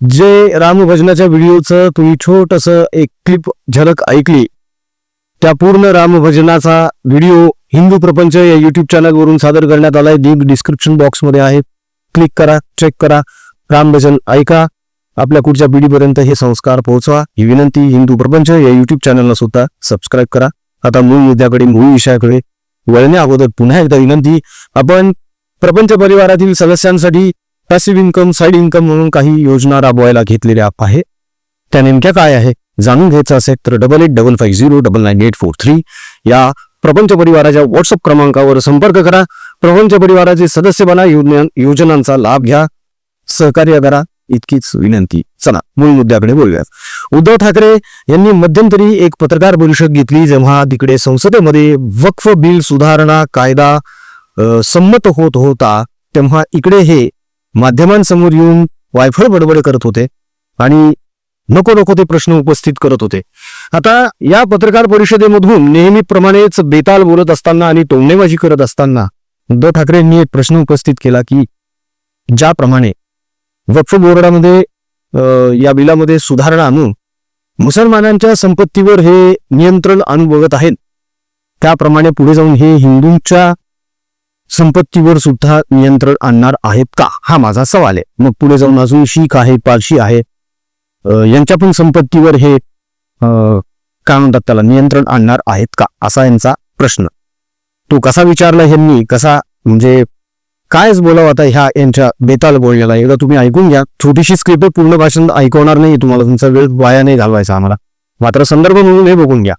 जे रामभजनाच्या व्हिडिओचं तुम्ही छोटस एक क्लिप झलक ऐकली. त्या पूर्ण रामभजनाचा व्हिडिओ हिंदू प्रपंच या युट्यूब चॅनलवरून सादर करण्यात आलाय. लिंक डिस्क्रिप्शन बॉक्समध्ये आहे. क्लिक करा चेक करा. रामभजन ऐका. आपल्या पुढच्या पिढीपर्यंत हे संस्कार पोहोचवा. ही विनंती हिंदू प्रपंच या युट्यूब चॅनलला सुद्धा. सबस्क्राईब करा. आता मूळ मुद्द्याकडे मूळ विषयाकडे. वळण्या अगोदर पुन्हा एकदा विनंती. आपण प्रपंच परिवारातील सदस्यांसाठी पॅसिव्ह इन्कम साईड इन्कम म्हणून काही योजना राबवायला घेतलेल्या आहे. त्या नेमक्या काय आहे? जाणून घ्यायचं असेल तर double eight double five zero double nine eight four three या प्रपंच परिवाराच्या व्हॉट्सअप क्रमांकावर संपर्क करा. प्रपंच परिवाराचे सदस्य बना योजनांचा लाभ घ्या. सहकार्य करा. इतकीच विनंती. चला मूळ मुद्द्याकडे बोलूयात. उद्धव ठाकरे यांनी मध्यंतरी एक पत्रकार परिषद घेतली जेव्हा तिकडे संसदेमध्ये वक्फ बिल सुधारणा कायदा संमत होत होता तेव्हा इकडे हे माध्यमांसमोर येऊन वायफळ बडबड करत होते आणि नको नको ते प्रश्न उपस्थित करत होते. आता या पत्रकार परिषदेमधून नेहमीप्रमाणेच बेताल बोलत असताना आणि टोमणेबाजी करत असताना उद्धव ठाकरेंनी एक प्रश्न उपस्थित केला की ज्याप्रमाणे वक्फ बोर्डामध्ये या बिलामध्ये सुधारणा आणून मुसलमानांच्या संपत्तीवर हे नियंत्रण आणू बघत आहेत त्याप्रमाणे पुढे जाऊन हे हिंदूंच्या संपत्तीवर सुद्धा नियंत्रण आणणार आहेत का? हा माझा सवाल आहे. मग पुढे जाऊन अजून शीख आहे पारशी आहे. यांच्या पण संपत्तीवर हे काय म्हणतात त्याला नियंत्रण आणणार आहेत का? असा यांचा प्रश्न. तो कसा विचारला ह्यांनी? कसा म्हणजे कायच बोलावं आता ह्या यांच्या बेताल बोलण्याला? एकदा तुम्ही ऐकून घ्या. छोटीशी स्क्रिप्ट पूर्ण भाषण ऐकवणार नाही तुम्हाला. तुमचा वेळ वाया नाही घालवायचा आम्हाला. मात्र संदर्भ म्हणून हे बघून घ्या.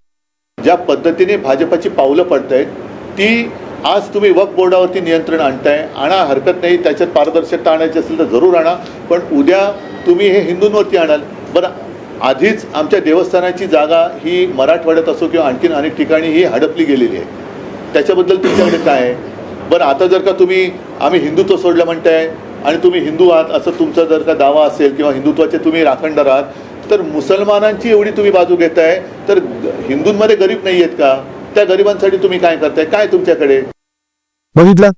ज्या पद्धतीने भाजपाची पावलं पडत आहेत ती आज तुम्ही वक्फ बोर्डावरती नियंत्रण आणताय आणा हरकत नाही त्याच्यात पारदर्शकता आणायची असेल तर जरूर आणा पण उद्या तुम्ही हे हिंदूंवरती आणाल. बरं आधीच आमच्या देवस्थानाची जागा ही मराठवाड्यात असो किंवा आणखीन अनेक ठिकाणी ही हडपली गेलेली आहे. त्याच्याबद्दल तुमच्याकडे काय आहे? बरं आता जर का तुम्ही आम्ही हिंदुत्व सोडलं म्हणताय आणि तुम्ही हिंदू आहात असं तुमचा जर का दावा असेल किंवा हिंदुत्वाचे तुम्ही राखणदार आहात तर मुसलमानांची एवढी तुम्ही बाजू घेताय तर हिंदूंमध्ये गरीब नाही आहेत का? त्या गरिबांसाठी तुम्ही काय करताय? काय तुमच्याकडे? बघितलं?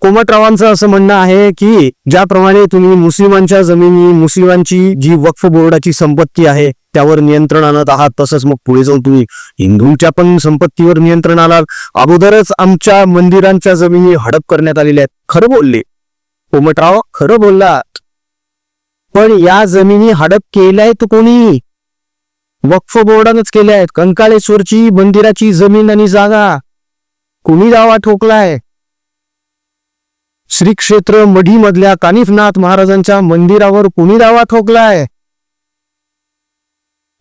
कोमटरावांचं असं म्हणणं आहे की ज्याप्रमाणे तुम्ही मुस्लिमांच्या जमिनी मुस्लिमांची जी वक्फ बोर्डाची संपत्ती आहे त्यावर नियंत्रण आणत आहात तसंच मग पुढे जाऊन तुम्ही हिंदूंच्या पण संपत्तीवर नियंत्रण आलात. अगोदरच आमच्या मंदिरांच्या जमिनी हडप करण्यात आलेल्या आहेत. खरं बोलले. कोमटराव खरं बोललात. पण या जमिनी हडप केल्यात कोणी? वक्फ बोर्डानच केल्या आहेत. कंकाळेश्वरची मंदिराची जमीन आणि जागा. कुणी दावा ठोकलाय? श्री क्षेत्र मढी मधल्या कानिफनाथ महाराजांच्या मंदिरावर कुणी दावा ठोकलाय?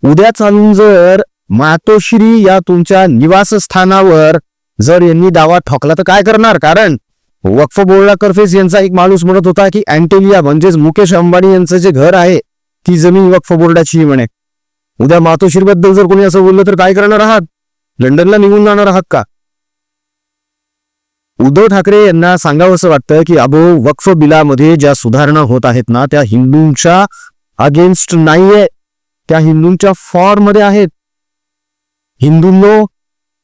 उद्या चालून जर मातोश्री या तुमच्या निवासस्थानावर जर यांनी दावा ठोकला तर काय करणार? कारण वक्फ बोर्डाकर्फेस यांचा एक माणूस म्हणत होता की अँटेलिया म्हणजेच मुकेश अंबानी यांचं जे घर आहे ती जमीन वक्फ बोर्डाची म्हणे. उद्या मातोश्रीबद्दल जर कोणी असं बोललं तर काय करणार आहात? लंडनला निघून जाणार आहात का? उद्धव ठाकरे यांना सांगावं असं वाटतं की अबो वक्फ बिलामध्ये ज्या सुधारणा होत आहेत ना त्या हिंदूंच्या अगेन्स्ट नाहीये. त्या हिंदूंच्या फॉरमध्ये आहेत. हिंदूंनो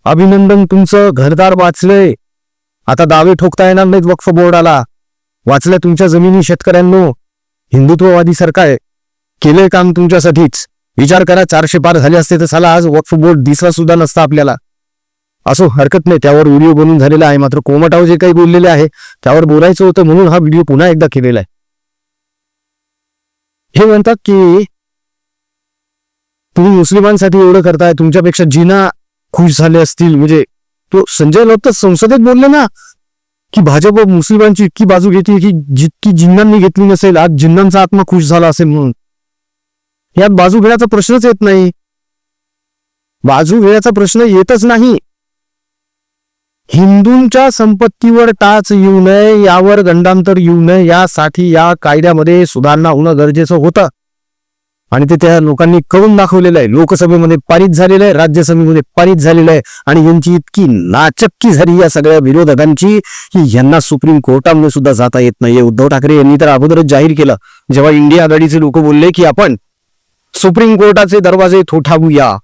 अभिनंदन तुमचं घरदार वाचलंय आता दावे ठोकता येणार नाहीत वक्फ बोर्डाला. वाचल्या तुमच्या जमिनी शेतकऱ्यांनो. हिंदुत्ववादी सरकार केलंय काम तुमच्यासाठीच. विचार करा चारशे पार झाले असते तर साला आज वक्फ बोर्ड दिसला सुद्धा नसता आपल्याला. असो हरकत नाही त्यावर व्हिडिओ बनून झालेला आहे मात्र कोमटाव जे काही बोललेले आहे त्यावर बोलायचं होतं म्हणून हा व्हिडिओ पुन्हा एकदा केलेला आहे. हे म्हणतात की तुम्ही मुस्लिमांसाठी एवढं करताय तुमच्यापेक्षा जिना खुश झाले असतील म्हणजे तो संजय राऊत तर संसदेत बोलले ना की भाजप मुस्लिमांची इतकी बाजू घेते की जितकी जिन्नांनी घेतली नसेल आज जिन्नांचा आत्मा खुश झाला असेल म्हणून. यात बाजू घेण्याचा प्रश्नच येत नाही. बाजू घेण्याचा प्रश्न येतच नाही. हिंदूंच्या संपत्तीवर टाच येऊ नये यावर गंडांतर येऊ नये यासाठी या कायद्यामध्ये सुधारणा होणं गरजेचं होतं. आणि ते त्या लोकांनी करून दाखवलेलं आहे. लोकसभेमध्ये पारित झालेलं आहे राज्यसभेमध्ये पारित झालेलं आहे. आणि यांची इतकी नाचक्की झाली या सगळ्या विरोधकांची की यांना सुप्रीम कोर्टामध्ये सुद्धा जाता येत नाहीये. उद्धव ठाकरे यांनी तर अगोदरच जाहीर केलं. जेव्हा इंडिया आघाडीचे लोक बोलले की आपण सुप्रीम कोर्टाचे दरवाजे थोठावूया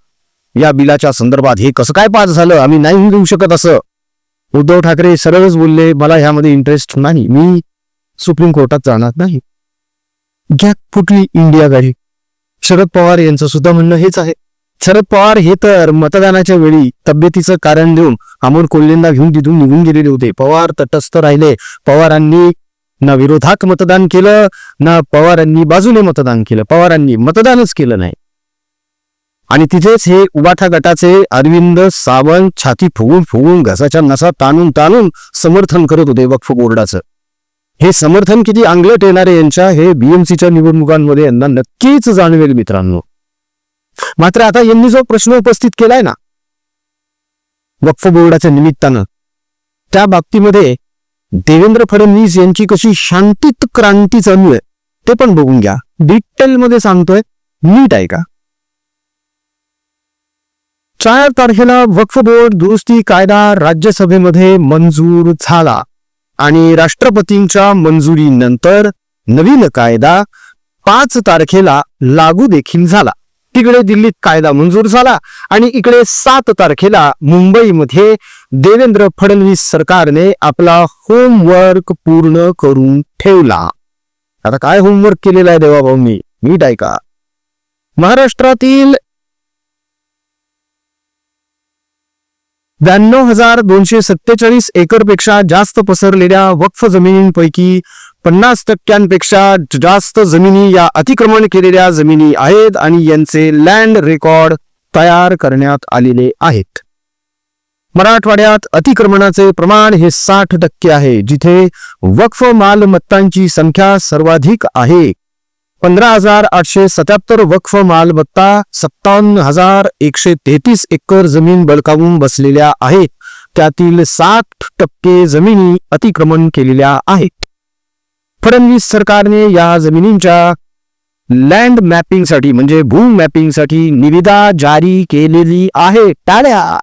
या बिलाच्या संदर्भात हे कसं काय पास झालं आम्ही नाही देऊ शकत असं. उद्धव ठाकरे सरळच बोलले मला ह्यामध्ये इंटरेस्ट नाही. मी सुप्रीम कोर्टात जाणार नाही. घ्या फुटली इंडिया गाडी. शरद पवार यांचं सुद्धा म्हणणं हेच आहे. शरद पवार हे तर मतदानाच्या वेळी तब्येतीचं कारण देऊन अमोल कोल्हेंना घेऊन तिथून निघून गेलेले होते. पवार तटस्थ राहिले. पवारांनी ना विरोधात मतदान केलं ना पवारांनी बाजूने मतदान केलं. पवारांनी मतदानच केलं नाही. आणि तिथेच हे उबाठा गटाचे अरविंद सावंत छाती फुगून फुगून घसाच्या नसा ताणून ताणून समर्थन करत होते वक्फ बोर्डाचं. हे समर्थन किती आंगलट येणारे यांच्या हे बीएमसीच्या निवडणुकांमध्ये यांना नक्कीच जाणवेल मित्रांनो. मात्र आता यांनी जो प्रश्न उपस्थित केलाय ना वक्फ बोर्डाच्या निमित्तानं त्या बाबतीमध्ये देवेंद्र फडणवीस यांची कशी शांतीत क्रांती चालू आहे ते पण बघून घ्या. डिटेलमध्ये सांगतोय नीट आहे का? चार तारखेला वक्फ बोर्ड दुरुस्ती कायदा राज्यसभेमध्ये मंजूर झाला आणि राष्ट्रपतींच्या मंजुरीनंतर नवीन कायदा पाच तारखेला लागू देखील झाला. तिकडे दिल्लीत कायदा मंजूर झाला आणि इकडे सात तारखेला मुंबईमध्ये देवेंद्र फडणवीस सरकारने आपला होमवर्क पूर्ण करून ठेवला. आता काय होमवर्क केलेला आहे देवाभाऊंनी? नीट ऐका. महाराष्ट्रातील ब्याण्णव हजार दोनशे सत्तेचाळीस एकरपेक्षा जास्त पसरलेल्या वक्फ जमिनींपैकी पन्नास टक्क्यांपेक्षा जास्त जमिनी या अतिक्रमण केलेल्या जमिनी आहेत आणि यांचे लँड रेकॉर्ड तयार करण्यात आलेले आहेत. मराठवाड्यात अतिक्रमणाचे प्रमाण हे साठ टक्के आहे जिथे वक्फ मालमत्तांची संख्या सर्वाधिक आहे. पंधरा हजार आठशे सत्याहत्तर वक्फ मालमत्ता सत्तावन्न हजार एकशे तेहतीस एकर जमीन बळकावून बसलेल्या आहेत त्यातील साठ टक्के जमिनी अतिक्रमण केलेल्या आहेत. फडणवीस सरकारने या जमिनींच्या लँड मॅपिंगसाठी म्हणजे भूम मॅपिंगसाठी निविदा जारी केलेली आहे. टाळ्या!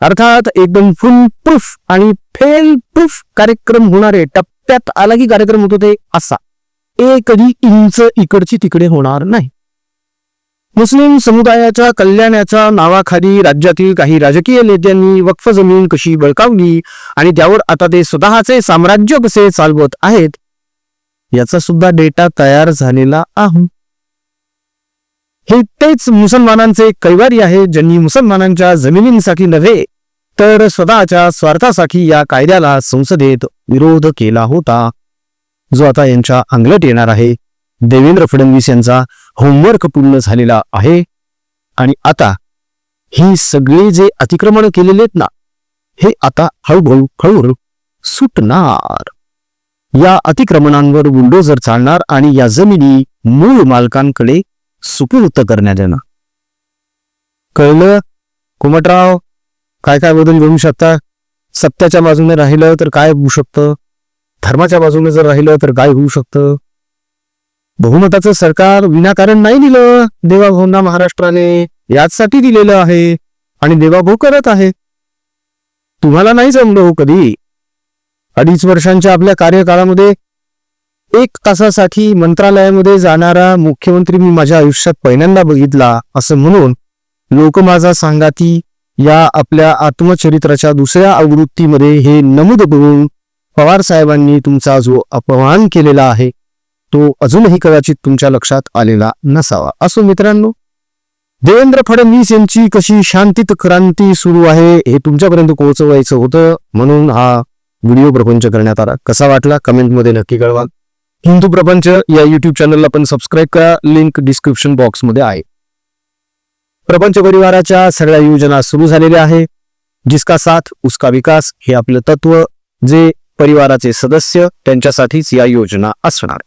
अर्थात एकदम फुल प्रूफ आणि फेल प्रूफ कार्यक्रम होणारे टप्प्यात आला की कार्यक्रम होतो ते असा. एकही इंच इकडची तिकडे होणार नाही. मुस्लिम समुदायाच्या कल्याणाच्या नावाखाली राज्यातील काही राजकीय नेत्यांनी वक्फ जमीन कशी बळकावली आणि त्यावर आता ते स्वतःचे साम्राज्य कसे चालवत आहेत याचा सुद्धा डेटा तयार झालेला आहे. हे तेच मुसलमानांचे कैवारी आहे ज्यांनी मुसलमानांच्या जमिनींसाठी नव्हे तर स्वतःच्या स्वार्थासाठी या कायद्याला संसदेत विरोध केला होता. जो आता यांच्या अंगलट येणार आहे. देवेंद्र फडणवीस यांचा होमवर्क पूर्ण झालेला आहे. आणि आता ही सगळे जे अतिक्रमण केलेले आहेत ना हे आता हळूहळू हळूहळू सुटणार. या अतिक्रमणांवर बुलडोजर चालणार आणि या जमिनी मूळ मालकांकडे सुपूर्त करण्यात येणार. कळलं? कुमटराव काय काय बदल घडू शकता सत्याच्या बाजूने राहिलं तर काय होऊ शकतं? धर्माच्या बाजूने जर राहिलं तर काय होऊ शकतं? बहुमताचं सरकार विनाकारण नाही दिलं देवाभाऊंना महाराष्ट्राने याचसाठी दिलेलं आहे आणि देवाभाऊ करत आहे. तुम्हाला नाही जमलं हो कधी? अडीच वर्षांच्या आपल्या कार्यकाळामध्ये एक तासासाठी मंत्रालयामध्ये जाणारा मुख्यमंत्री मी माझ्या आयुष्यात पहिल्यांदा बघितला असं म्हणून लोक माझा सांगाती या आपल्या आत्मचरित्राच्या दुसऱ्या आवृत्तीमध्ये हे नमूद करून पवार साहेबांनी तुमचा जो अपमान केलेला आहे तो अजूनही कदाचित तुमच्या लक्षात आलेला नसावा. असो मित्रांनो देवेंद्र फडणवीस यांची कशी शांतीत क्रांती सुरू आहे हे तुमच्यापर्यंत पोहोचवायचं होतं म्हणून हा व्हिडिओ प्रपंच करण्यात आला. कसा वाटला? कमेंटमध्ये नक्की कळवा. हिंदू प्रपंच या युट्यूब चॅनलला पण सबस्क्राईब करा. लिंक डिस्क्रिप्शन बॉक्समध्ये आहे. प्रपंच परिवाराच्या सगळ्या योजना सुरू झालेल्या आहे. जिसका साथ उसका विकास हे आपलं तत्व जे परिवाराचे सदस्य त्यांच्यासाठीच या योजना असणार.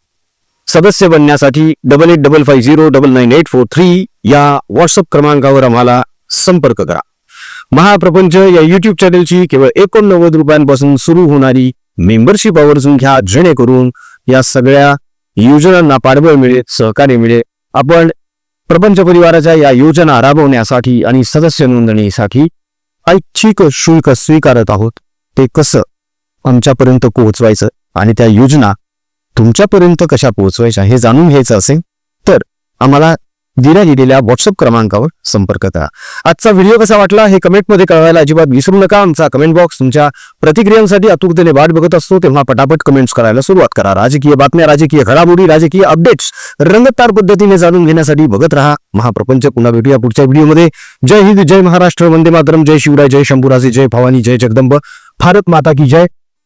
सदस्य बनण्यासाठी double eight double five zero double nine eight four three या व्हॉट्सअप क्रमांकावर आम्हाला संपर्क करा. महाप्रपंच या युट्यूब चॅनलची केवळ एकोणनव्वद रुपयांपासून सुरू होणारी मेंबरशिप आवर्जून घ्या जेणेकरून या सगळ्या योजनांना पाठबळ मिळेल सहकार्य मिळेल. आपण प्रपंच परिवाराच्या या योजना राबवण्यासाठी आणि सदस्य नोंदणीसाठी ऐच्छिक शुल्क स्वीकारत आहोत. ते कसं आमच्यापर्यंत पोहोचवायचं आणि त्या योजना तुमच्यापर्यंत कशा पोहोचवायच्या हे जाणून घ्यायचं असेल तर आम्हाला दिल्या गेलेल्या व्हॉट्सअप क्रमांकावर संपर्क करा. आजचा व्हिडिओ कसा वाटला हे कमेंटमध्ये कळवायला अजिबात विसरू नका. आमचा कमेंट बॉक्स तुमच्या प्रतिक्रियांसाठी आतुरतेने वाट बघत असतो तेव्हा पटापट कमेंट्स करायला सुरुवात करा. राजकीय बातम्या राजकीय घडामोडी राजकीय अपडेट्स रंगतदार पद्धतीने जाणून घेण्यासाठी बघत राहा महाप्रपंच. पुन्हा भेटूया पुढच्या व्हिडिओमध्ये. जय हिंद जय महाराष्ट्र. वंदे मातरम. जय शिवराय जय शंभूराजे जय भवानी जय जगदंब. भारत माता की जय.